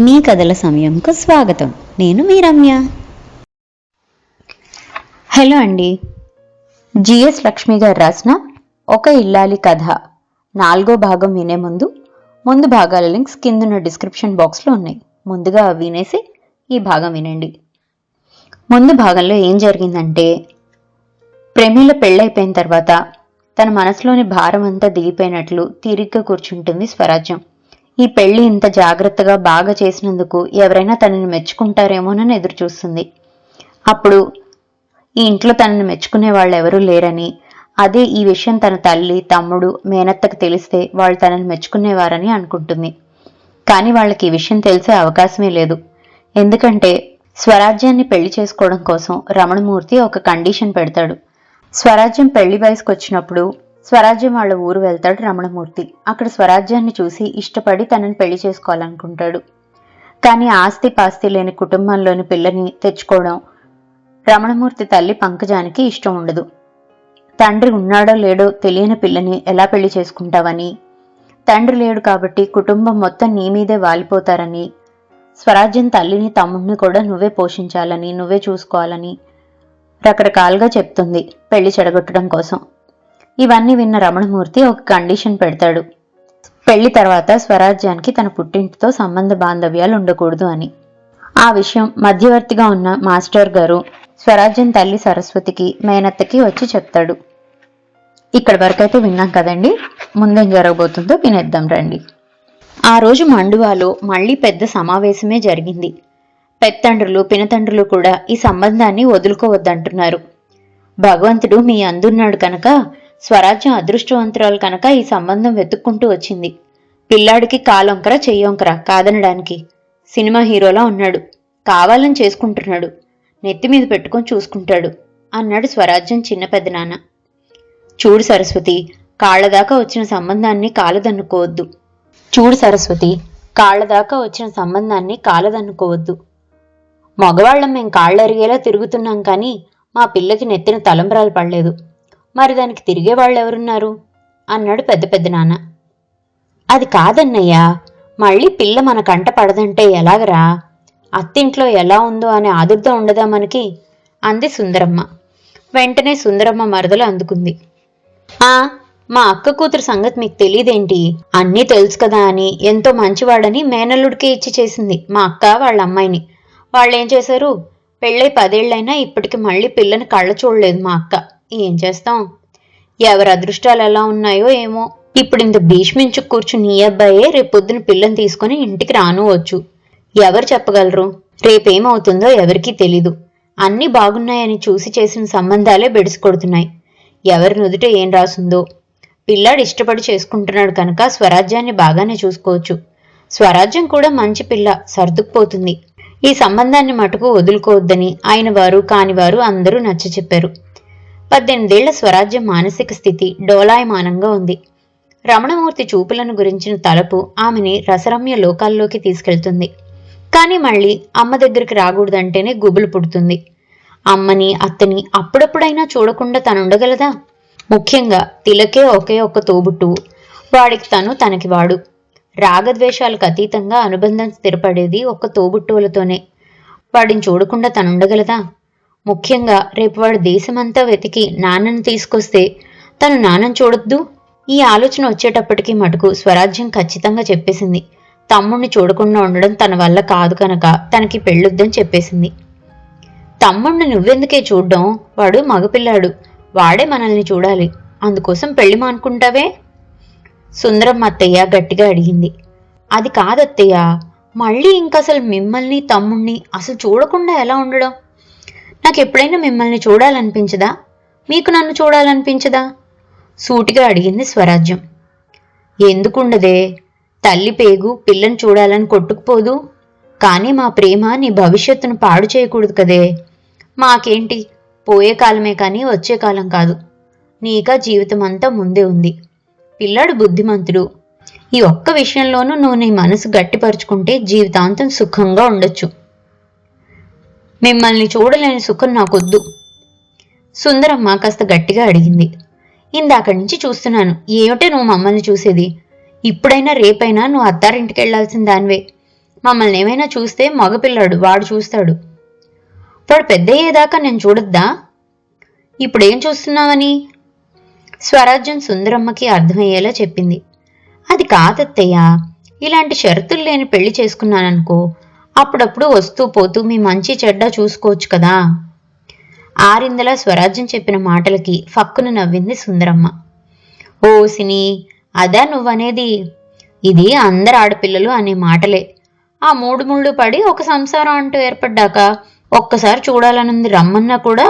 మీ కథల సమయంకు స్వాగతం. నేను మీ రమ్య హలో అండి. జిఎస్ లక్ష్మి గారు రాసిన ఒక ఇల్లాలి కథ నాలుగో భాగం వినే ముందు ముందు భాగాల లింక్స్ కిందున్న డిస్క్రిప్షన్ బాక్స్లో ఉన్నాయి. ముందుగా వినేసి ఈ భాగం వినండి. ముందు భాగంలో ఏం జరిగిందంటే ప్రేమిల పెళ్ళైపోయిన తర్వాత తన మనసులోని భారం అంతా దిగిపోయినట్లు తీరిగ్గా కూర్చుంటుంది స్వరాజ్యం. ఈ పెళ్ళి ఇంత జాగ్రత్తగా బాగా చేసినందుకు ఎవరైనా తనని మెచ్చుకుంటారేమోనని ఎదురుచూస్తుంది. అప్పుడు ఈ ఇంట్లో తనని మెచ్చుకునే వాళ్ళు ఎవరూ లేరని అదే ఈ విషయం తన తల్లి తమ్ముడు మేనత్తకు తెలిస్తే వాళ్ళు తనని మెచ్చుకునేవారని అనుకుంటుంది. కానీ వాళ్ళకి ఈ విషయం తెలిసే అవకాశమే లేదు. ఎందుకంటే స్వరాజ్యాన్ని పెళ్ళి చేసుకోవడం కోసం రమణమూర్తి ఒక కండిషన్ పెడతాడు. స్వరాజ్యం పెళ్ళి వయసుకు వచ్చినప్పుడు స్వరాజ్యం వాళ్ళ ఊరు వెళ్తాడు రమణమూర్తి. అక్కడ స్వరాజ్యాన్ని చూసి ఇష్టపడి తనని పెళ్ళి చేసుకోవాలనుకుంటాడు. కానీ ఆస్తి పాస్తి లేని కుటుంబంలోని పిల్లని తెచ్చుకోవడం రమణమూర్తి తల్లి పంకజానికి ఇష్టం ఉండదు. తండ్రి ఉన్నాడో లేడో తెలియని పిల్లని ఎలా పెళ్ళి చేసుకుంటావని? తండ్రి లేడు కాబట్టి కుటుంబం మొత్తం నీ మీదే వాలిపోతారని? స్వరాజ్యం తల్లిని తమ్ముడిని కూడా నువ్వే పోషించాలని నువ్వే చూసుకోవాలని రకరకాలుగా చెప్తుంది పెళ్ళి చెడగొట్టడం కోసం. ఇవన్నీ విన్న రమణమూర్తి ఒక కండిషన్ పెడతాడు. పెళ్ళి తర్వాత స్వరాజ్యానికి తన పుట్టింటితో సంబంధ బాంధవ్యాలు ఉండకూడదు అని. ఆ విషయం మధ్యవర్తిగా ఉన్న మాస్టర్ గారు స్వరాజ్యం తల్లి సరస్వతికి మేనత్తకి వచ్చి చెప్తాడు. ఇక్కడ వరకైతే విన్నాం కదండి? ముందేం జరగబోతుందో వినేద్దాం రండి. ఆ రోజు మండువాలో మళ్ళీ పెద్ద సమావేశమే జరిగింది. పెత్తండ్రులు పినతండ్రులు కూడా ఈ సంబంధాన్ని వదులుకోవద్దంటున్నారు. భగవంతుడు మీ అందున్నాడు కనుక స్వరాజ్యం అదృష్టవంతురాలు కనుక ఈ సంబంధం వెతుక్కుంటూ వచ్చింది. పిల్లాడికి కాలొంకర చెయ్యొంకర కాదనడానికి. సినిమా హీరోలా ఉన్నాడు. కావాలని చేసుకుంటున్నాడు. నెత్తి మీద పెట్టుకొని చూసుకుంటాడు అన్నాడు స్వరాజ్యం చిన్న పెద్దనాన్న. చూడు సరస్వతి కాళ్ళదాకా వచ్చిన సంబంధాన్ని కాలదన్నుకోవద్దు. చూడు సరస్వతి కాళ్ళదాకా వచ్చిన సంబంధాన్ని కాలదన్నుకోవద్దు. మగవాళ్ళం మేం కాళ్ళరిగేలా తిరుగుతున్నాం కానీ మా పిల్లకి నెత్తిన తలంబరాలు పడలేదు. మరి దానికి తిరిగే వాళ్ళెవరున్నారు? అన్నాడు పెద్ద పెద్ద నాన్న. అది కాదన్నయ్యా మళ్ళీ పిల్ల మన కంట పడదంటే ఎలాగరా? అత్తింట్లో ఎలా ఉందో అనే ఆదుర్ద ఉండదా మనకి? అంది సుందరమ్మ. వెంటనే సుందరమ్మ మరదలు అందుకుంది. ఆ మా అక్క కూతురు సంగతి మీకు తెలియదేంటి అన్నీ తెలుసు కదా అని ఎంతో మంచివాడని మేనల్లుడికి ఇచ్చి చేసింది మా అక్క వాళ్ళ అమ్మాయిని. వాళ్ళేం చేశారు? పెళ్ళై పదేళ్ళైనా ఇప్పటికి మళ్ళీ పిల్లని కళ్ళ చూడలేదు మా అక్క. ఏం చేస్తాం? ఎవరి అదృష్టాలు ఎలా ఉన్నాయో ఏమో. ఇప్పుడు ఇంత భీష్మించు కూర్చుని ఈ అబ్బాయే రేపొద్దున పిల్లని తీసుకుని ఇంటికి రాను వచ్చు ఎవరు చెప్పగలరు? రేపేమవుతుందో ఎవరికీ తెలీదు. అన్నీ బాగున్నాయని చూసి చేసిన సంబంధాలే బెడిసి కొడుతున్నాయి ఎవరి నుదుట ఏం రాసుందో? పిల్లాడు ఇష్టపడి చేసుకుంటున్నాడు కనుక స్వరాజ్యాన్ని బాగానే చూసుకోవచ్చు. స్వరాజ్యం కూడా మంచి పిల్ల సర్దుకుపోతుంది. ఈ సంబంధాన్ని మటుకు వదులుకోవద్దని ఆయన వారు కానివారు అందరూ నచ్చ చెప్పారు పద్దెనిమిదేళ్ళ స్వరాజ్యం మానసిక స్థితి డోలాయమానంగా ఉంది. రమణమూర్తి చూపులను గురించిన తలపు ఆమెని రసరమ్య లోకాల్లోకి తీసుకెళ్తుంది. కానీ మళ్ళీ అమ్మ దగ్గరికి రాకూడదంటేనే గుబులు పుడుతుంది. అమ్మని అత్తని అప్పుడప్పుడైనా చూడకుండా తనుండగలదా? ముఖ్యంగా తిలకే ఒకే ఒక్క తోబుట్టు. వాడికి తను తనకి వాడు. రాగద్వేషాలకు అతీతంగా అనుబంధం స్థిరపడేది ఒక్క తోబుట్టువులతోనే. వాడిని చూడకుండా తనుండగలదా? ముఖ్యంగా రేపు వాడు దేశమంతా వెతికి నాన్నను తీసుకొస్తే తను నాన్నను చూడొద్దు? ఈ ఆలోచన వచ్చేటప్పటికి మటుకు స్వరాజ్యం ఖచ్చితంగా చెప్పేసింది. తమ్ముణ్ణి చూడకుండా ఉండడం తన వల్ల కాదు కనుక తనకి పెళ్ళొద్దని చెప్పేసింది. తమ్ముణ్ణి నువ్వెందుకే చూడ్డం? వాడు మగపిల్లాడు. వాడే మనల్ని చూడాలి. అందుకోసం పెళ్ళి మానుకుంటావే? సుందరం అత్తయ్య గట్టిగా అడిగింది. అది కాదత్తయ్య. మళ్ళీ ఇంకా అసలు మిమ్మల్ని తమ్ముణ్ణి అసలు చూడకుండా ఎలా ఉండడం? నాకు ఎప్పుడైనా మిమ్మల్ని చూడాలనిపించదా? మీకు నన్ను చూడాలనిపించదా? సూటిగా అడిగింది స్వరాజ్యం. ఎందుకుండదే? తల్లి పేగు పిల్లని చూడాలని కొట్టుకుపోదు. కానీ మా ప్రేమ నీ భవిష్యత్తును పాడు చేయకూడదు కదే. మాకేంటి? పోయే కాలమే కానీ వచ్చే కాలం కాదు. నీకా జీవితం అంతా ముందే ఉంది. పిల్లాడు బుద్ధిమంతుడు. ఈ ఒక్క విషయంలోనూ నువ్వు నీ మనసు గట్టిపరుచుకుంటే జీవితాంతం సుఖంగా ఉండొచ్చు. మిమ్మల్ని చూడలేని సుఖం నాకొద్దు. సుందరమ్మ కాస్త గట్టిగా అడిగింది. ఇందాక నుంచి చూస్తున్నాను. ఏమిటే నువ్వు మమ్మల్ని చూసేది? ఇప్పుడైనా రేపైనా నువ్వు అత్తారింటికి వెళ్ళాల్సిన దానివే. మమ్మల్ని ఏమైనా చూస్తే మగపిల్లాడు వాడు చూస్తాడు. వాడు పెద్ద అయ్యేదాకా నేను చూడొద్దా? ఇప్పుడేం చూస్తున్నావని? స్వరాజ్యం సుందరమ్మకి అర్థమయ్యేలా చెప్పింది. అది కాదత్తయ్య ఇలాంటి షరతులు లేని పెళ్ళి చేసుకున్నాననుకో అప్పుడప్పుడు వస్తూ పోతూ మీ మంచి చెడ్డ చూసుకోవచ్చు కదా. ఆరిందల స్వరాజ్యం చెప్పిన మాటలకి ఫక్కున నవ్వింది సుందరమ్మ. ఓ సిని అదా నువ్వనేది? ఇది అందరు ఆడపిల్లలు అనే మాటలే. ఆ మూడు ముళ్ళు పడి ఒక సంసారం అంటూ ఏర్పడ్డాక ఒక్కసారి చూడాలనుంది రమ్మన్నా కూడా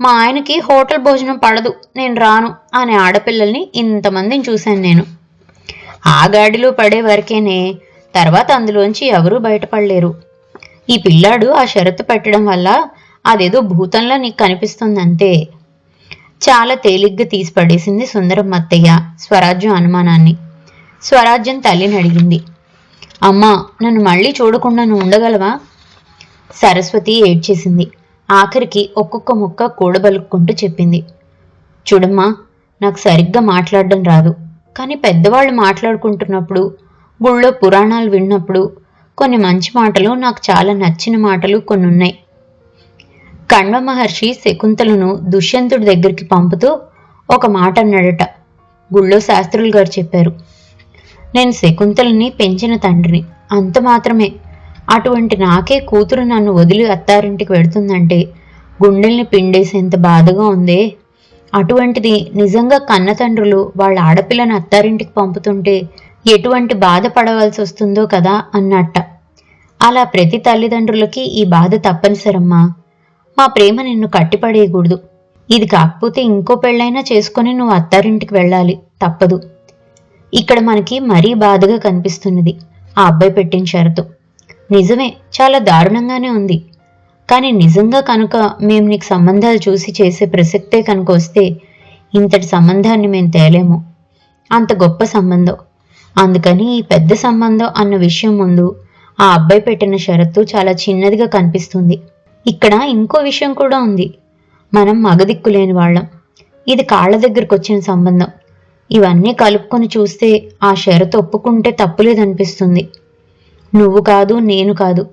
మా ఆయనకి హోటల్ భోజనం పడదు నేను రాను అనే ఆడపిల్లల్ని ఇంతమందిని చూశాను నేను. ఆ గాడిలో పడే వరకేనే తర్వాత అందులోంచి ఎవరూ బయటపడలేరు. ఈ పిల్లాడు ఆ షరతు పెట్టడం వల్ల అదేదో భూతంలా నీకు కనిపిస్తుందంతే. చాలా తేలిగ్గా తీసి పడేసింది సుందరం అత్తయ్య స్వరాజ్యం అనుమానాన్ని. స్వరాజ్యం తల్లిని అడిగింది. అమ్మా నన్ను మళ్ళీ చూడకుండా నువ్వు ఉండగలవా? సరస్వతి ఏడ్చేసింది. ఆఖరికి ఒక్కొక్క ముక్క కూడబలుక్కుంటూ చెప్పింది. చూడమ్మా నాకు సరిగ్గా మాట్లాడడం రాదు. కానీ పెద్దవాళ్ళు మాట్లాడుకుంటున్నప్పుడు గుళ్ళో పురాణాలు విన్నప్పుడు కొన్ని మంచి మాటలు నాకు చాలా నచ్చిన మాటలు కొన్ని ఉన్నాయి కణ్వ మహర్షి శకుంతలను దుష్యంతుడి దగ్గరికి పంపుతూ ఒక మాట అన్నాడట. గుళ్ళో శాస్త్రులు గారు చెప్పారు నేను శకుంతలని పెంచిన తండ్రిని. అంత మాత్రమే. అటువంటి నాకే కూతురు నన్ను వదిలి అత్తారింటికి వెడుతుందంటే గుండెల్ని పిండేసేంత బాధగా ఉందే. అటువంటిది నిజంగా కన్నతండ్రులు వాళ్ళ ఆడపిల్లని అత్తారింటికి పంపుతుంటే ఎటువంటి బాధ పడవలసి వస్తుందో కదా అన్నట్ట. అలా ప్రతి తల్లిదండ్రులకి ఈ బాధ తప్పనిసరమ్మా. మా ప్రేమ నిన్ను కట్టిపడేయకూడదు. ఇది కాకపోతే ఇంకో పెళ్ళైనా చేసుకుని నువ్వు అత్తారింటికి వెళ్ళాలి. తప్పదు. ఇక్కడ మనకి మరీ బాధగా కనిపిస్తున్నది. ఆ అబ్బాయి పెట్టిన షరతు. నిజమే చాలా దారుణంగానే ఉంది. కానీ నిజంగా కనుక మేము నీకు సంబంధాలు చూసి చేసే ప్రసక్తే కనుక వస్తే ఇంతటి సంబంధాన్ని మేము తేలేము. అంత గొప్ప సంబంధం. అందుకని ఈ పెద్ద సంబంధం అన్న విషయం ముందు ఆ అబ్బాయి పెట్టిన షరతు చాలా చిన్నదిగా కనిపిస్తుంది. ఇక్కడ ఇంకో విషయం కూడా ఉంది. మనం మగదిక్కు లేని వాళ్ళం. ఇది కాళ్ళ దగ్గరకు వచ్చిన సంబంధం. ఇవన్నీ కలుపుకొని చూస్తే ఆ షరతు ఒప్పుకుంటే తప్పులేదనిపిస్తుంది. నువ్వు కాదు నేను కాదు.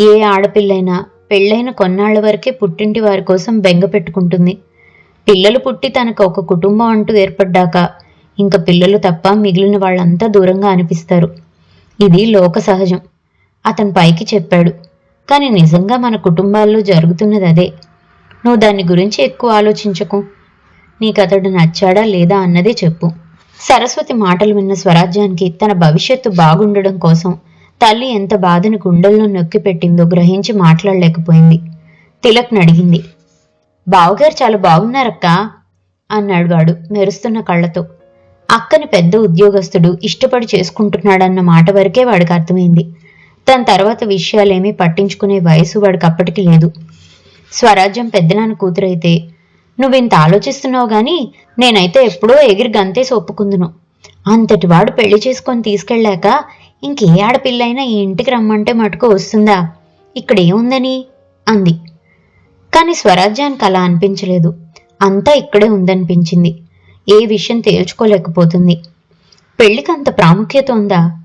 ఏ ఆడపిల్లైనా పెళ్ళైన కొన్నాళ్ళ వరకే పుట్టింటి వారి కోసం బెంగ పెట్టుకుంటుంది. పిల్లలు పుట్టి తనకు ఒక కుటుంబం అంటూ ఏర్పడ్డాక ఇంకా పిల్లలు తప్ప మిగిలిన వాళ్ళంతా దూరంగా అనిపిస్తారు. ఇది లోక సహజం. అతను పైకి చెప్పాడు. కానీ నిజంగా మన కుటుంబాల్లో జరుగుతున్నది అదే. నువ్వు దాని గురించి ఎక్కువ ఆలోచించకు. నీకు అతడు నచ్చాడా లేదా అన్నదే చెప్పు. సరస్వతి మాటలు విన్న స్వరాజ్యానికి తన భవిష్యత్తు బాగుండడం కోసం తల్లి ఎంత బాధను గుండెల్లో నొక్కి పెట్టిందో గ్రహించి మాట్లాడలేకపోయింది. తిలక్ నడిగింది. బావగారు చాలా బాగున్నారక్క అన్నాడు వాడు మెరుస్తున్న కళ్ళతో. అక్కని పెద్ద ఉద్యోగస్తుడు ఇష్టపడి చేసుకుంటున్నాడన్న మాట వరకే వాడికి అర్థమైంది. తన తర్వాత విషయాలేమీ పట్టించుకునే వయసు వాడికి అప్పటికి లేదు. స్వరాజ్యం పెద్దనాన్న కూతురైతే నువ్వింత ఆలోచిస్తున్నావు కానీ నేనైతే ఎప్పుడో ఎగిరి గంతేసి ఒప్పుకుందును అంతటి వాడు పెళ్ళి చేసుకొని తీసుకెళ్ళాక ఇంకే ఆడపిల్లైనా ఈ ఇంటికి రమ్మంటే మటుకు వస్తుందా? ఇక్కడ ఏముందని? అంది. కానీ స్వరాజ్యానికి అలా అనిపించలేదు. అంతా ఇక్కడే ఉందనిపించింది. ఏ విషయం తేల్చుకోలేకపోతుంది. పెళ్ళికి అంత ప్రాముఖ్యత ఉందా?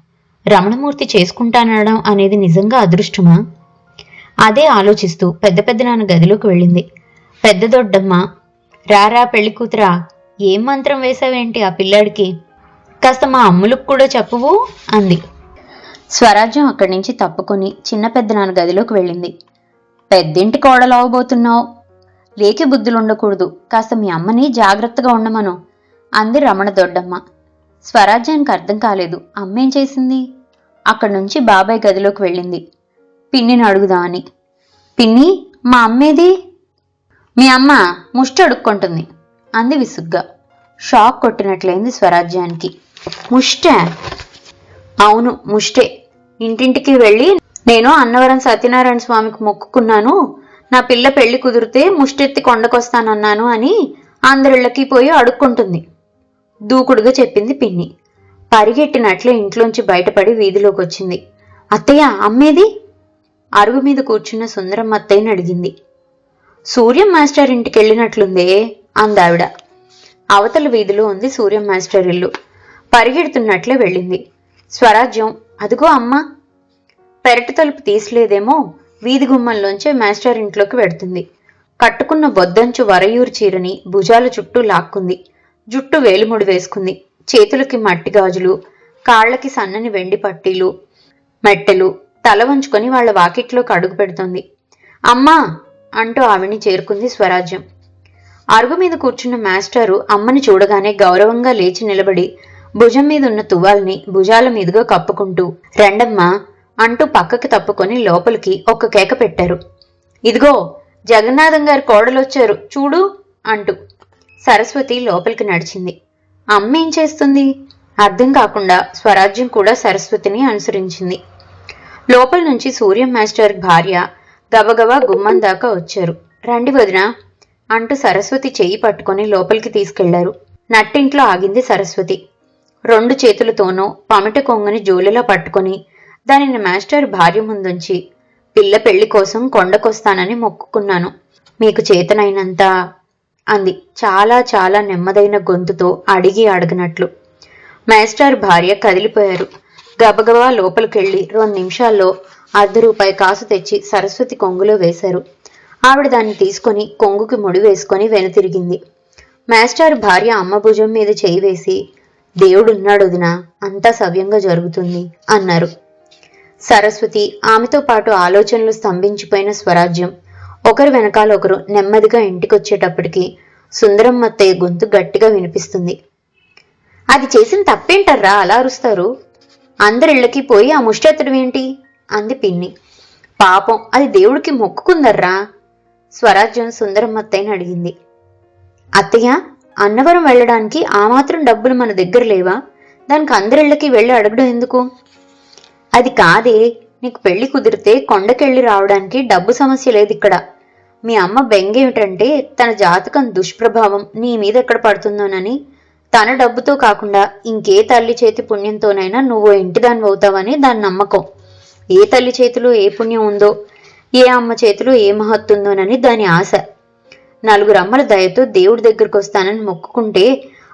రమణమూర్తి చేసుకుంటానడం అనేది నిజంగా అదృష్టమా? అదే ఆలోచిస్తూ పెద్ద పెద్ద నాన్న గదిలోకి వెళ్ళింది. పెద్ద దొడ్డమ్మ రారా పెళ్ళి కూతురా ఏం మంత్రం వేశావేంటి ఆ పిల్లాడికి? కాస్త మా అమ్ములకు కూడా చెప్పువు అంది. స్వరాజ్యం అక్కడి నుంచి తప్పుకొని చిన్న పెద్ద నాన్న గదిలోకి వెళ్ళింది. పెద్దింటి కోడలు అవ్వబోతున్నావు లేకి బుద్ధులు ఉండకూడదు కాస్త మీ అమ్మని జాగ్రత్తగా ఉండమను. అంది రమణ దొడ్డమ్మ. స్వరాజ్యానికి అర్థం కాలేదు. అమ్మేం చేసింది? అక్కడి నుంచి బాబాయ్ గదిలోకి వెళ్ళింది. పిన్నిని అడుగుదామని పిన్ని మా అమ్మేది? మీ అమ్మ ముష్టి అడుక్కుంటుంది అంది విసుగ్గా. షాక్ కొట్టినట్లయింది స్వరాజ్యానికి. ముష్టే? అవును ముష్టే. ఇంటింటికి వెళ్ళి నేను అన్నవరం సత్యనారాయణ స్వామికి మొక్కుకున్నాను. నా పిల్ల పెళ్ళి కుదిరితే ముష్టెత్తి కొండకొస్తానన్నాను అని అందరిళ్ళకి పోయి అడుక్కుంటుంది. దూకుడుగా చెప్పింది పిన్ని. పరిగెట్టినట్లే ఇంట్లోంచి బయటపడి వీధిలోకి వచ్చింది అత్తయ్య అమ్మేది? అరుగు మీద కూర్చున్న సుందరం అత్తయ్యని అడిగింది. సూర్యం మాస్టర్ ఇంటికి వెళ్ళినట్లుందే అందావిడ. అవతల వీధిలో ఉంది సూర్యం మాస్టర్ ఇల్లు. పరిగెడుతున్నట్లే వెళ్ళింది. స్వరాజ్యం అదిగో అమ్మ. పెరటి తలుపు తీసలేదేమో? వీధి గుమ్మంలోంచే మాస్టర్ ఇంట్లోకి వెడుతుంది. కట్టుకున్న బొద్దంచు వరయూరు చీరని భుజాల చుట్టూ లాక్కుంది. జుట్టు వేలుముడి వేసుకుంది. చేతులకి మట్టి గాజులు కాళ్ళకి సన్నని వెండి పట్టీలు మెట్టెలు తల వంచుకొని వాళ్ళ వాకిట్లోకి అడుగు పెడుతోంది. అమ్మా అంటూ ఆవిని చేరుకుంది స్వరాజ్యం. అరుగు మీద కూర్చున్న మాస్టారు అమ్మని చూడగానే గౌరవంగా లేచి నిలబడి భుజం మీద ఉన్న తువాల్ని భుజాల మీదుగా కప్పుకుంటూ రెండమ్మా అంటూ పక్కకి తప్పుకొని లోపలికి ఒక్క కేక పెట్టారు. ఇదిగో జగన్నాథం గారి కోడలొచ్చారు చూడు అంటూ సరస్వతి లోపలికి నడిచింది. అమ్మ ఏం చేస్తుంది? అర్థం కాకుండా స్వరాజ్యం కూడా సరస్వతిని అనుసరించింది. లోపల నుంచి సూర్యం మాస్టర్ భార్య గబగబా గుమ్మం దాకా వచ్చారు. రండి వదిన అంటూ సరస్వతి చెయ్యి పట్టుకొని లోపలికి తీసుకెళ్ళారు. నట్టింట్లో ఆగింది సరస్వతి. రెండు చేతులతోనూ పమిట కొంగుని జోలిలో పట్టుకొని దానిని మాస్టర్ భార్య ముందుంచి పిల్ల పెళ్ళి కోసం కొండకొస్తానని మొక్కుకున్నాను. మీకు చేతనైనంత అంది. చాలా చాలా నెమ్మదైన గొంతుతో అడిగి అడగనట్లు. మేస్టర్ భార్య కదిలిపోయారు. గబగబా లోపలికెళ్ళి రెండు నిమిషాల్లో అర్ధ రూపాయి కాసు తెచ్చి సరస్వతి కొంగులో వేశారు. ఆవిడ దాన్ని తీసుకొని కొంగుకి ముడి వేసుకొని వెనుతిరిగింది. మాస్టర్ భార్య అమ్మ భుజం మీద చేయి వేసి దేవుడున్నాడు వదిన అంతా సవ్యంగా జరుగుతుంది అన్నారు. సరస్వతి ఆమెతో పాటు ఆలోచనలు స్తంభించిపోయిన స్వరాజ్యం ఒకరు వెనకాల ఒకరు నెమ్మదిగా ఇంటికొచ్చేటప్పటికి సుందరమ్మత్తయ్య గొంతు గట్టిగా వినిపిస్తుంది. అది చేసిన తప్పేంటర్రా? అలా అరుస్తారు. అందరిళ్ళకి పోయి ఆ ముష్టెత్తడం ఏంటి? అంది పిన్ని. పాపం అది దేవుడికి మొక్కుకుందర్రా? స్వరాజ్యం సుందరమ్మత్తయ్యని అడిగింది. అత్తయ్య అన్నవరం వెళ్ళడానికి ఆ మాత్రం డబ్బులు మన దగ్గర లేవా? దానికి అందరిళ్ళకి వెళ్ళి అడగడం ఎందుకు? అది కాదే. నీకు పెళ్ళి కుదిరితే కొండకెళ్ళి రావడానికి డబ్బు సమస్య లేదు ఇక్కడ. మీ అమ్మ బెంగేమిటంటే తన జాతకం దుష్ప్రభావం నీ మీద ఎక్కడ పడుతుందోనని. తన డబ్బుతో కాకుండా ఇంకే తల్లి చేతి పుణ్యంతోనైనా నువ్వు ఇంటి దాన్ని అవుతావని దాని నమ్మకం. ఏ తల్లి చేతిలో ఏ పుణ్యం ఉందో ఏ అమ్మ చేతిలో ఏ మహత్తుందోనని దాని ఆశ. నలుగురు అమ్మల దయతో దేవుడి దగ్గరకు వస్తానని మొక్కుకుంటే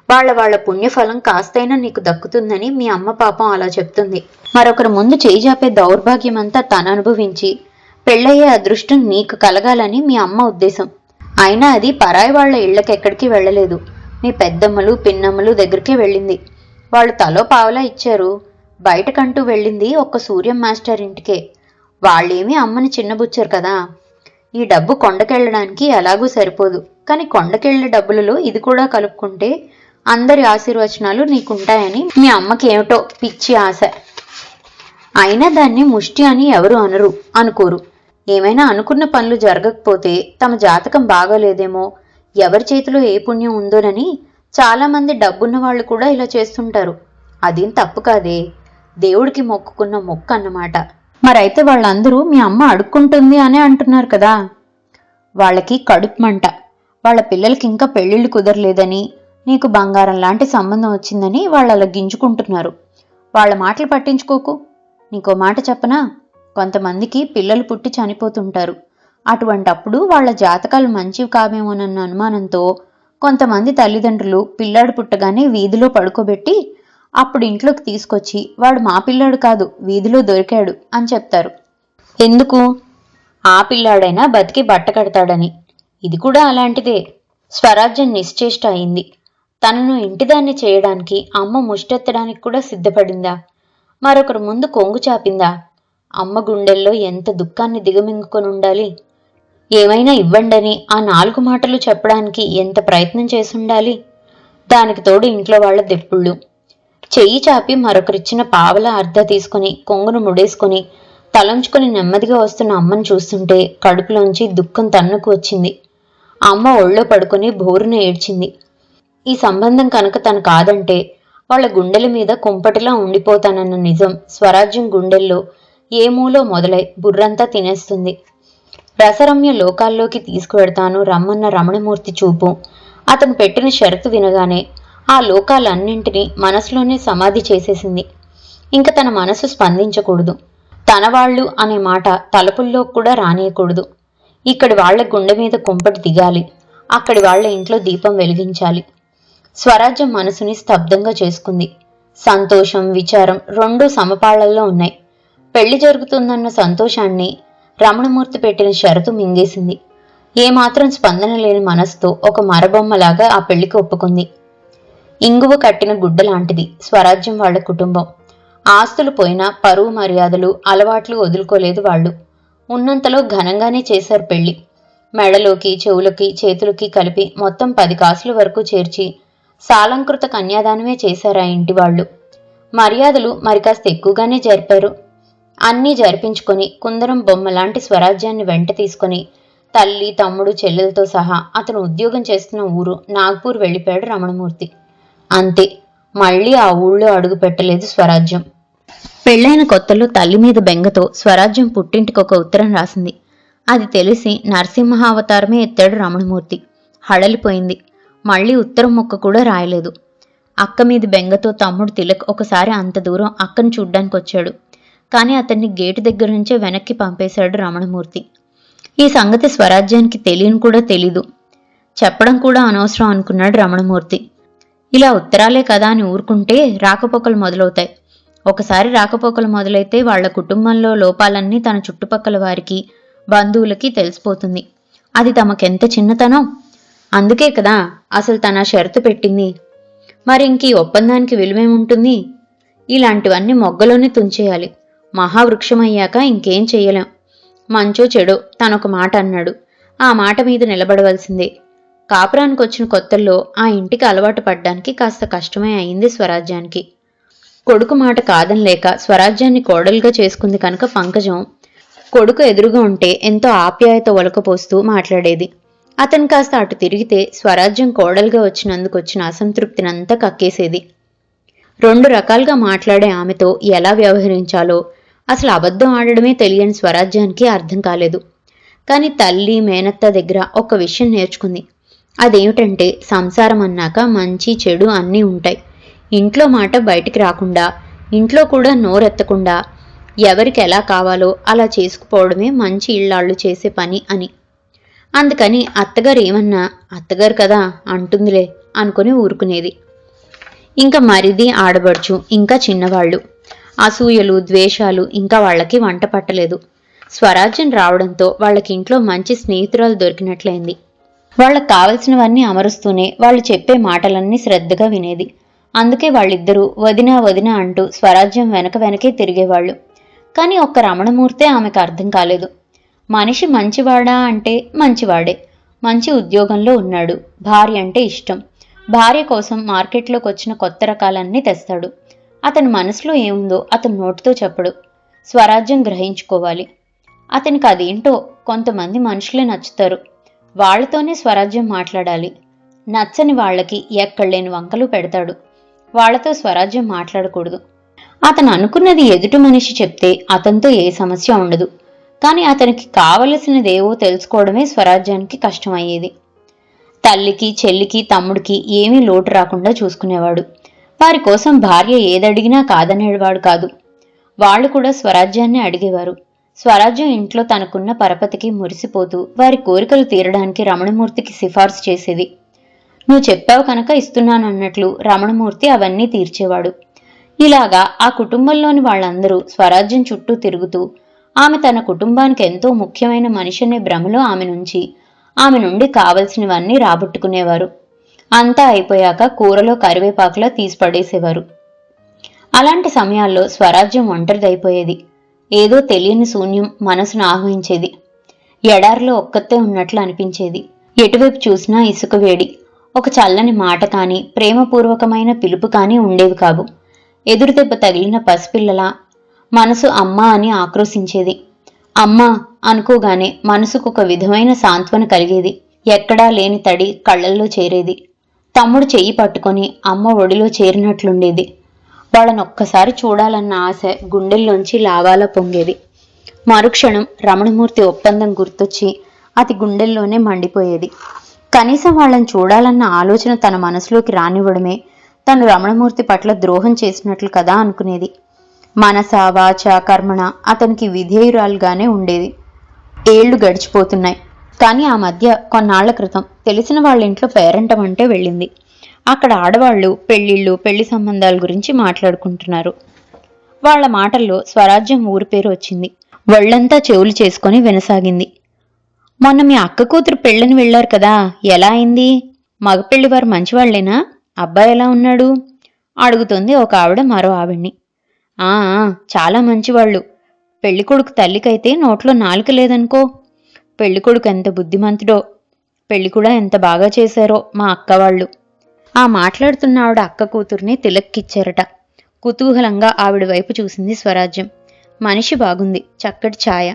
వాళ్ళ వాళ్ళ పుణ్యఫలం కాస్తైనా నీకు దక్కుతుందని మీ అమ్మ పాపం అలా చెప్తుంది. మరొకరు ముందు చేయిజాపే దౌర్భాగ్యమంతా తను అనుభవించి పెళ్ళయ్యే అదృష్టం నీకు కలగాలని మీ అమ్మ ఉద్దేశం. అయినా అది పరాయి వాళ్ళ ఇళ్ళకెక్కడికి వెళ్ళలేదు. మీ పెద్దమ్మలు పిన్నమ్మలు దగ్గరికే వెళ్ళింది. వాళ్ళు తలో పావలా ఇచ్చారు. బయటకంటూ వెళ్ళింది ఒక్క సూర్యం మాస్టర్ ఇంటికే. వాళ్ళేమీ అమ్మని చిన్నబుచ్చారు కదా. ఈ డబ్బు కొండకెళ్ళడానికి ఎలాగూ సరిపోదు. కానీ కొండకెళ్ళే డబ్బులలో ఇది కూడా కలుపుకుంటే అందరి ఆశీర్వచనాలు నీకుంటాయని మీ అమ్మకి ఏమిటో పిచ్చి ఆశ. అయినా దాన్ని ముష్టి అని ఎవరు అనరు అనుకోరు. ఏమైనా అనుకున్న పనులు జరగకపోతే తమ జాతకం బాగోలేదేమో? ఎవరి చేతిలో ఏ పుణ్యం ఉందోనని చాలామంది డబ్బున్న వాళ్ళు కూడా ఇలా చేస్తుంటారు. అదేం తప్పు కాదే? దేవుడికి మొక్కుకున్న మొక్క అన్నమాట. మరైతే వాళ్ళందరూ మీ అమ్మ అడుక్కుంటుంది అనే అంటున్నారు కదా. వాళ్ళకి కడుపుమంట వాళ్ళ పిల్లలకి ఇంకా పెళ్ళిళ్ళు కుదరలేదని నీకు బంగారం లాంటి సంబంధం వచ్చిందని వాళ్ళు అలా గింజుకుంటున్నారు. వాళ్ళ మాటలు పట్టించుకోకు. నీకో మాట చెప్పనా? కొంతమందికి పిల్లలు పుట్టి చనిపోతుంటారు. అటువంటప్పుడు వాళ్ళ జాతకాలు మంచివి కావేమోనన్న అనుమానంతో కొంతమంది తల్లిదండ్రులు పిల్లాడు పుట్టగానే వీధిలో పడుకోబెట్టి అప్పుడు ఇంట్లోకి తీసుకొచ్చి వాడు మా పిల్లాడు కాదు వీధిలో దొరికాడు అని చెప్తారు. ఎందుకు? ఆ పిల్లాడైనా బతికి బట్ట కడతాడని. ఇది కూడా అలాంటిదే. స్వరాజ్యం నిశ్చేష్ట అయింది. తనను ఇంటిదాన్ని చేయడానికి అమ్మ ముష్టెత్తడానికి కూడా సిద్ధపడిందా? మరొకరు ముందు కొంగు చాపిందా? అమ్మ గుండెల్లో ఎంత దుఃఖాన్ని దిగమింగుకొని ఉండాలి? ఏమైనా ఇవ్వండని ఆ నాలుగు మాటలు చెప్పడానికి ఎంత ప్రయత్నం చేసుండాలి? దానికి తోడు ఇంట్లో వాళ్ళ దెప్పుళ్ళు. చెయ్యి చాపి మరొకరిచ్చిన పావల అర్ధ తీసుకుని కొంగును ముడేసుకుని తలంచుకుని నెమ్మదిగా వస్తున్న అమ్మను చూస్తుంటే కడుపులోంచి దుఃఖం తన్నుకు వచ్చింది. అమ్మ ఒళ్ళో పడుకొని బోరున ఏడ్చింది. ఈ సంబంధం కనుక తను కాదంటే వాళ్ళ గుండెల మీద కుంపటిలా ఉండిపోతానన్న నిజం స్వరాజ్యం గుండెల్లో ఏ మూలో మొదలై బుర్రంతా తినేస్తుంది. రసరమ్య లోకాల్లోకి తీసుకువెడతాను రమ్మన్న రమణమూర్తి చూపు. అతను పెట్టిన షరతు వినగానే ఆ లోకాలన్నింటినీ మనసులోనే సమాధి చేసేసింది. ఇంక తన మనసు స్పందించకూడదు. తన వాళ్ళు అనే మాట తలుపుల్లో కూడా రానియకూడదు. ఇక్కడి వాళ్ళ గుండె మీద కుంపటి దిగాలి. అక్కడి వాళ్ళ ఇంట్లో దీపం వెలిగించాలి. స్వరాజ్యం మనసుని స్తబ్దంగా చేసుకుంది. సంతోషం విచారం రెండూ సమపాళ్ళలో ఉన్నాయి. పెళ్ళి జరుగుతుందన్న సంతోషాన్ని రమణమూర్తి పెట్టిన షరతు మింగేసింది. ఏమాత్రం స్పందన లేని మనసుతో ఒక మరబొమ్మలాగా ఆ పెళ్ళికి ఒప్పుకుంది. ఇంగువ కట్టిన గుడ్డ లాంటిది స్వరాజ్యం వాళ్ళ కుటుంబం. ఆస్తులు పోయినా పరువు మర్యాదలు అలవాట్లు వదులుకోలేదు వాళ్ళు. ఉన్నంతలో ఘనంగానే చేశారు పెళ్ళి. మెడలోకి చెవులకి చేతులకి కలిపి మొత్తం పది కాసుల వరకు చేర్చి సాలంకృత కన్యాదానమే చేశారు ఆ ఇంటి వాళ్ళు. మర్యాదలు మరి కాస్త ఎక్కువగానే జరిపారు. అన్నీ జరిపించుకొని కుందరం బొమ్మ లాంటి స్వరాజ్యాన్ని వెంట తీసుకొని తల్లి తమ్ముడు చెల్లెలతో సహా అతను ఉద్యోగం చేస్తున్న ఊరు నాగ్పూర్ వెళ్ళిపోయాడు రమణమూర్తి. అంతే మళ్ళీ ఆ ఊళ్ళో అడుగు పెట్టలేదు స్వరాజ్యం. పెళ్ళైన కొత్తలో తల్లి మీద బెంగతో స్వరాజ్యం పుట్టింటికి ఒక ఉత్తరం రాసింది. అది తెలిసి నరసింహ అవతారమే ఎత్తాడు రమణమూర్తి. హడలిపోయింది. మళ్ళీ ఉత్తరం ముక్క కూడా రాయలేదు. అక్క మీద బెంగతో తమ్ముడు తిలక్ ఒకసారి అంత దూరం అక్కను చూడ్డానికి వచ్చాడు కానీ అతన్ని గేటు దగ్గర నుంచే వెనక్కి పంపేశాడు రమణమూర్తి. ఈ సంగతి స్వరాజ్యానికి తెలియని కూడా తెలీదు. చెప్పడం కూడా అనవసరం అనుకున్నాడు రమణమూర్తి. ఇలా ఉత్తరాలే కదా అని ఊరుకుంటే రాకపోకలు మొదలవుతాయి. ఒకసారి రాకపోకలు మొదలైతే వాళ్ళ కుటుంబంలో లోపాలన్నీ తన చుట్టుపక్కల వారికి బంధువులకి తెలిసిపోతుంది. అది తమకెంత చిన్నతనం? అందుకే కదా అసలు తన షరతు పెట్టింది. మరి ఇంక ఈ ఒప్పందానికి విలువేముంటుంది ఇలాంటివన్నీ మొగ్గలోనే తుంచేయాలి. మహావృక్షమయ్యాక ఇంకేం చెయ్యలేం. మంచో చెడో తనొక మాట అన్నాడు. ఆ మాట మీద నిలబడవలసిందే. కాపురానికి వచ్చిన కొత్తల్లో ఆ ఇంటికి అలవాటు పడ్డానికి కాస్త కష్టమే అయింది స్వరాజ్యానికి. కొడుకు మాట కాదనలేక స్వరాజ్యాన్ని కోడలుగా చేసుకుంది కనుక పంకజం కొడుకు ఎదురుగా ఉంటే ఎంతో ఆప్యాయత ఒలకపోస్తూ మాట్లాడేది. అతను కాస్త అటు తిరిగితే స్వరాజ్యం కోడలుగా వచ్చినందుకు వచ్చిన అసంతృప్తినంతా కక్కేసేది. రెండు రకాలుగా మాట్లాడే ఆమెతో ఎలా వ్యవహరించాలో అసలు అబద్ధం ఆడడమే తెలియని స్వరాజ్యానికి అర్థం కాలేదు. కానీ తల్లి మేనత్త దగ్గర ఒక విషయం నేర్చుకుంది. అదేమిటంటే సంసారం అన్నాక మంచి చెడు అన్నీ ఉంటాయి. ఇంట్లో మాట బయటికి రాకుండా ఇంట్లో కూడా నోరెత్తకుండా ఎవరికి ఎలా కావాలో అలా చేసుకుపోవడమే మంచి ఇళ్ళాళ్ళు చేసే పని అని. అందుకని అత్తగారు ఏమన్నా అత్తగారు కదా అంటుందిలే అనుకుని ఊరుకునేది. ఇంకా మరిది ఆడబడుచు ఇంకా చిన్నవాళ్ళు. అసూయలు ద్వేషాలు ఇంకా వాళ్ళకి వంట పట్టలేదు. స్వరాజ్యం రావడంతో వాళ్ళకి ఇంట్లో మంచి స్నేహితురాలు దొరికినట్లయింది. వాళ్ళకి కావలసినవన్నీ అమరుస్తూనే వాళ్ళు చెప్పే మాటలన్నీ శ్రద్ధగా వినేది. అందుకే వాళ్ళిద్దరూ వదిన వదిన అంటూ స్వరాజ్యం వెనక వెనకే తిరిగేవాళ్ళు. కానీ ఒక్క రమణమూర్తే ఆమెకు అర్థం కాలేదు. మనిషి మంచివాడా అంటే మంచివాడే. మంచి ఉద్యోగంలో ఉన్నాడు. భార్య అంటే ఇష్టం. భార్య కోసం మార్కెట్లోకి వచ్చిన కొత్త రకాలన్నీ తెస్తాడు. అతని మనసులో ఏముందో అతను నోటితో చెప్పడు. స్వరాజ్యం గ్రహించుకోవాలి. అతనికి అదేంటో కొంతమంది మనుషులే నచ్చుతారు. వాళ్ళతోనే స్వరాజ్యం మాట్లాడాలి. నచ్చని వాళ్ళకి ఎక్కడలేని వంకలు పెడతాడు. వాళ్ళతో స్వరాజ్యం మాట్లాడకూడదు. అతను అనుకున్నది ఎదుటి మనిషి చెప్తే అతనితో ఏ సమస్య ఉండదు. కానీ అతనికి కావలసినదేవో తెలుసుకోవడమే స్వరాజ్యానికి కష్టమయ్యేది. తల్లికి చెల్లికి తమ్ముడికి ఏమీ లోటు రాకుండా చూసుకునేవాడు. వారి కోసం భార్య ఏదడిగినా కాదనేవాడు కాదు. వాళ్ళు కూడా స్వరాజ్యాన్ని అడిగేవారు. స్వరాజ్యం ఇంట్లో తనకున్న పరపతికి మురిసిపోతూ వారి కోరికలు తీరడానికి రమణమూర్తికి సిఫార్సు చేసేది. నువ్వు చెప్పావు కనుక ఇస్తున్నానన్నట్లు రమణమూర్తి అవన్నీ తీర్చేవాడు. ఇలాగా ఆ కుటుంబంలోని వాళ్ళందరూ స్వరాజ్యం చుట్టూ తిరుగుతూ ఆమె తన కుటుంబానికి ఎంతో ముఖ్యమైన మనిషిని భ్రమలో ఆమె నుంచి ఆమె నుండి కావలసినవన్నీ రాబట్టుకునేవారు. అంతా అయిపోయాక కూరలో కరివేపాకులా తీసి పడేసేవారు అలాంటి సమయాల్లో స్వరాజ్యం ఒంటరిదైపోయేది. ఏదో తెలియని శూన్యం మనసును ఆహ్వానించేది ఎడారిలో ఒక్కతే ఉన్నట్లు అనిపించేది. ఎటువైపు చూసినా ఇసుక వేడి. ఒక చల్లని మాట కానీ ప్రేమపూర్వకమైన పిలుపు కానీ ఉండేవి కావు. ఎదురుదెబ్బ తగిలిన పసిపిల్లలా మనసు అమ్మ అని ఆక్రోశించేది. అమ్మా అనుకోగానే మనసుకు ఒక విధమైన సాంత్వన కలిగేది. ఎక్కడా లేని తడి కళ్ళల్లో చేరేది. తమ్ముడు చెయ్యి పట్టుకొని అమ్మ ఒడిలో చేరినట్లుండేది. వాళ్ళని ఒక్కసారి చూడాలన్న ఆశ గుండెల్లోంచి లావాలా పొంగేది. మరుక్షణం రమణమూర్తి ఒప్పందం గుర్తొచ్చి అతి గుండెల్లోనే మండిపోయేది. కనీసం వాళ్ళని చూడాలన్న ఆలోచన తన మనసులోకి రానివ్వడమే తను రమణమూర్తి పట్ల ద్రోహం చేసినట్లు కదా అనుకునేది. మనస వాచ కర్మణ అతనికి విధేయురాలుగానే ఉండేది. ఏళ్ళు గడిచిపోతున్నాయి. కానీ ఆ మధ్య కొన్నాళ్ళ క్రితం తెలిసిన వాళ్ళ ఇంట్లో పేరంటం అంటే వెళ్ళింది. అక్కడ ఆడవాళ్ళు పెళ్ళిళ్ళు పెళ్ళి సంబంధాల గురించి మాట్లాడుకుంటున్నారు. వాళ్ళ మాటల్లో స్వరాజ్యం ఊరి పేరు వచ్చింది. ఒళ్ళంతా చెవులు చేసుకొని వినసాగింది. మొన్న మీ అక్క కూతురు పెళ్ళని వెళ్ళారు కదా ఎలా అయింది? మగ పెళ్ళివారు మంచివాళ్ళేనా? అబ్బాయి ఎలా ఉన్నాడు? అడుగుతుంది ఒక ఆవిడ మరో ఆవిడ్ని. ఆ చాలా మంచివాళ్ళు. పెళ్ళికొడుకు తల్లికైతే నోట్లో నాలుక లేదనుకో. పెళ్ళికొడుకు ఎంత బుద్ధిమంతుడో పెళ్ళి కూడా ఎంత బాగా చేశారో మా అక్క వాళ్ళు. ఆ మాట్లాడుతున్న ఆవిడ అక్క కూతుర్ని తిలక్కిచ్చారట. కుతూహలంగా ఆవిడ వైపు చూసింది స్వరాజ్యం. మనిషి బాగుంది చక్కటి ఛాయ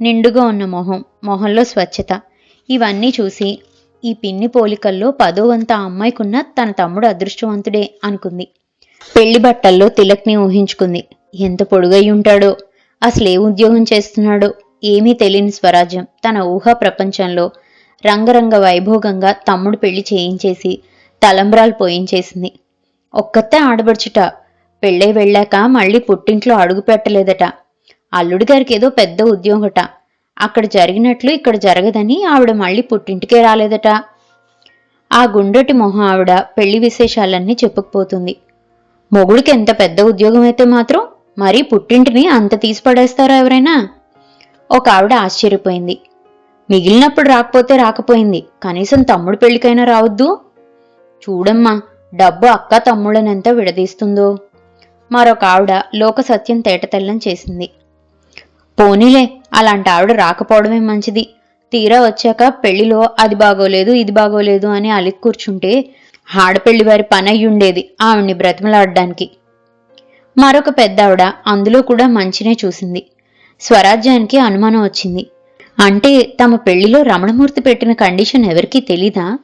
నిండుగా ఉన్న మొహం మొహంలో స్వచ్ఛత. ఇవన్నీ చూసి ఈ పిన్ని పోలికల్లో పదో వంత అమ్మాయికున్న తన తమ్ముడు అదృష్టవంతుడే అనుకుంది. పెళ్ళి బట్టల్లో తిలక్ని ఊహించుకుంది. ఎంత పొడుగై ఉంటాడో. అసలు ఏ ఉద్యోగం చేస్తున్నాడో. ఏమీ తెలియని స్వరాజ్యం. తన ఊహా ప్రపంచంలో రంగరంగ వైభోగంగా తమ్ముడు పెళ్ళి చేయించేసి తలంబ్రాలు పోయించేసింది. ఒక్కతే ఆడబడుచుట పెళ్ళై వెళ్ళాక మళ్ళీ పుట్టింట్లో అడుగు పెట్టలేదట. అల్లుడి గారికి ఏదో పెద్ద ఉద్యోగట. అక్కడ జరిగినట్లు ఇక్కడ జరగదని ఆవిడ మళ్ళీ పుట్టింటికే రాలేదట. ఆ గుండ్రటి మొహం ఆవిడ పెళ్ళి విశేషాలన్నీ చెప్పుకుపోతుంది. మొగుడికి ఎంత పెద్ద ఉద్యోగం అయితే మాత్రం మరీ పుట్టింటిని అంత తీసి పడేస్తారా ఎవరైనా? ఒక ఆవిడ ఆశ్చర్యపోయింది. మిగిలినప్పుడు రాకపోతే రాకపోయింది. కనీసం తమ్ముడు పెళ్ళికైనా రావద్దు. చూడమ్మా డబ్బు అక్క తమ్ముళ్ళనెంత విడదీస్తుందో? మరొక ఆవిడ లోక సత్యం తేటతెల్లం చేసింది. పోనీలే అలాంటి ఆవిడ రాకపోవడమే మంచిది. తీరా వచ్చాక పెళ్ళిలో అది బాగోలేదు ఇది బాగోలేదు అని అలిగి కూర్చుంటే ఆడపెళ్ళి వారి పని అయ్యుండేది ఆవిడ్ని బ్రతిమలాడడానికి. మరొక పెద్దావిడ అందులో కూడా మంచినే చూసింది. స్వరాజ్యానికి అనుమానం వచ్చింది. అంటే తమ పెళ్ళిలో రమణమూర్తి పెట్టిన కండిషన్ ఎవరికీ తెలీదా?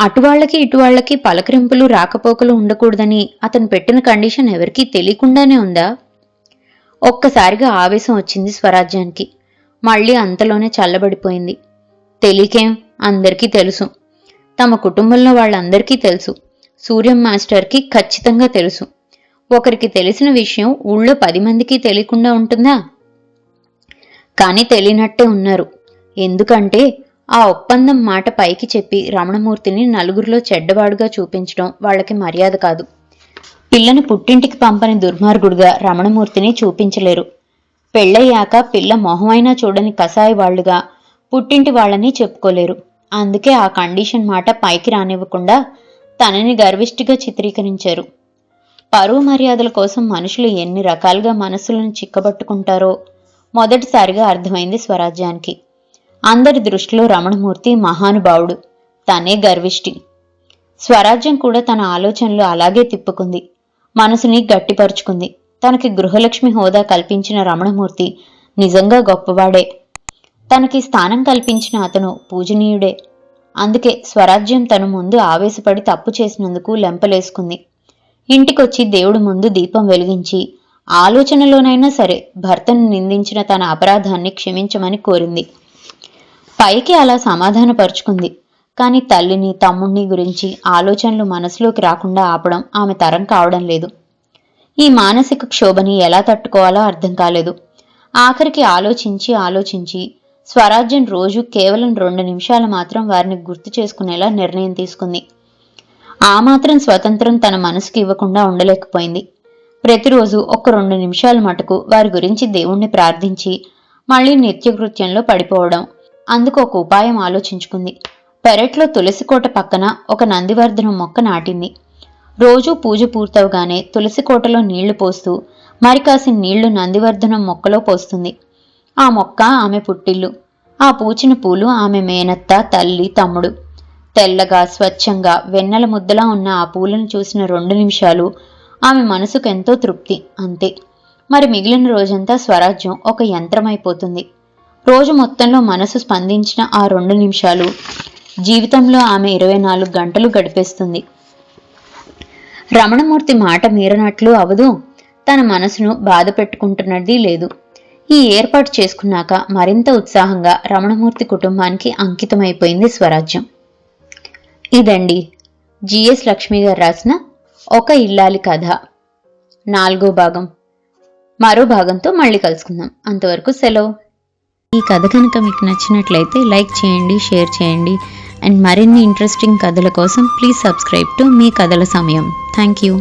అటువాళ్ళకి ఇటువాళ్ళకి పలకరింపులు రాకపోకలు ఉండకూడదని అతను పెట్టిన కండిషన్ ఎవరికీ తెలియకుండానే ఉందా? ఒక్కసారిగా ఆవేశం వచ్చింది స్వరాజ్యానికి. మళ్ళీ అంతలోనే చల్లబడిపోయింది. తెలియకేం? అందరికీ తెలుసు. తమ కుటుంబంలో వాళ్ళందరికీ తెలుసు. సూర్యం మాస్టర్కి ఖచ్చితంగా తెలుసు. ఒకరికి తెలిసిన విషయం ఊళ్ళో పది మందికి తెలియకుండా ఉంటుందా? కానీ తెలియనట్టే ఉన్నారు. ఎందుకంటే ఆ ఒప్పందం మాట పైకి చెప్పి రమణమూర్తిని నలుగురిలో చెడ్డవాడుగా చూపించడం వాళ్ళకి మర్యాద కాదు. పిల్లని పుట్టింటికి పంపని దుర్మార్గుడుగా రమణమూర్తిని చూపించలేరు. పెళ్ళయ్యాక పిల్ల మొహమైనా చూడని కసాయి వాళ్ళుగా పుట్టింటి వాళ్ళని చెప్పుకోలేరు. అందుకే ఆ కండిషన్ మాట పైకి రానివ్వకుండా తనని గర్విష్టిగా చిత్రీకరించారు. పరువు మర్యాదల కోసం మనుషులు ఎన్ని రకాలుగా మనసులను చిక్కబట్టుకుంటారో మొదటిసారిగా అర్థమైంది స్వరాజ్యానికి. అందరి దృష్టిలో రమణమూర్తి మహానుభావుడు తనే గర్విష్టి స్వరాజ్యం కూడా తన ఆలోచనలు అలాగే తిప్పుకుంది. మనసుని గట్టిపరుచుకుంది. తనకి గృహలక్ష్మి హోదా కల్పించిన రమణమూర్తి నిజంగా గొప్పవాడే. తనకి స్థానం కల్పించిన అతను పూజనీయుడే. అందుకే స్వరాజ్యం తను ముందు ఆవేశపడి తప్పు చేసినందుకు లెంపలేసుకుంది. ఇంటికొచ్చి దేవుడు ముందు దీపం వెలిగించి ఆలోచనలోనైనా సరే భర్తను నిందించిన తన అపరాధాన్ని క్షమించమని కోరింది. పైకి అలా సమాధానపరుచుకుంది. కానీ తల్లిని తమ్ముణ్ణి గురించి ఆలోచనలు మనసులోకి రాకుండా ఆపడం ఆమె తరం కావడం లేదు. ఈ మానసిక క్షోభని ఎలా తట్టుకోవాలో అర్థం కాలేదు. ఆఖరికి ఆలోచించి ఆలోచించి స్వరాజ్యం రోజు కేవలం రెండు నిమిషాలు మాత్రం వారిని గుర్తు చేసుకునేలా నిర్ణయం తీసుకుంది. ఆ మాత్రం స్వతంత్రం తన మనసుకి ఇవ్వకుండా ఉండలేకపోయింది. ప్రతిరోజు ఒక రెండు నిమిషాల మటుకు వారి గురించి దేవుణ్ణి ప్రార్థించి మళ్ళీ నిత్యకృత్యంలో పడిపోవడం అందుకు ఒక ఉపాయం ఆలోచించుకుంది. పెరట్లో తులసికోట పక్కన ఒక నందివర్ధనం మొక్క నాటింది. రోజూ పూజ పూర్తవగానే తులసికోటలో నీళ్ళు పోస్తూ మరి కాసిన నీళ్ళు నందివర్ధనం మొక్కలో పోస్తుంది. ఆ మొక్క ఆమె పుట్టిల్లు. ఆ పూచిన పూలు ఆమె మేనత్త తల్లి తమ్ముడు. తెల్లగా స్వచ్ఛంగా వెన్నెల ముద్దలా ఉన్న ఆ పూలను చూసిన రెండు నిమిషాలు ఆమె మనసుకు ఎంతో తృప్తి అంతే. మరి మిగిలిన రోజంతా స్వరాజ్యం ఒక యంత్రమైపోతుంది. రోజు మొత్తంలో మనసు స్పందించిన ఆ రెండు నిమిషాలు జీవితంలో ఆమె ఇరవై నాలుగు గంటలు గడిపేస్తుంది. రమణమూర్తి మాట మీరనట్లు అవదు. తన మనసును బాధ పెట్టుకుంటున్నది లేదు. ఈ ఏర్పాటు చేసుకున్నాక మరింత ఉత్సాహంగా రమణమూర్తి కుటుంబానికి అంకితమైపోయింది స్వరాజ్యం. ఇదండి జిఎస్ లక్ష్మి గారు రాసిన ఒక ఇల్లాలి కథ. నాలుగో భాగం. మరో భాగంతో మళ్ళీ కలుసుకుందాం. అంతవరకు సెలవు. ఈ కథ కనుక మీకు నచ్చినట్లయితే లైక్ చేయండి షేర్ చేయండి. అండ్ మరిన్ని ఇంట్రెస్టింగ్ కథల కోసం ప్లీజ్ సబ్స్క్రైబ్ టు మీ కథల సమయం. Thank you.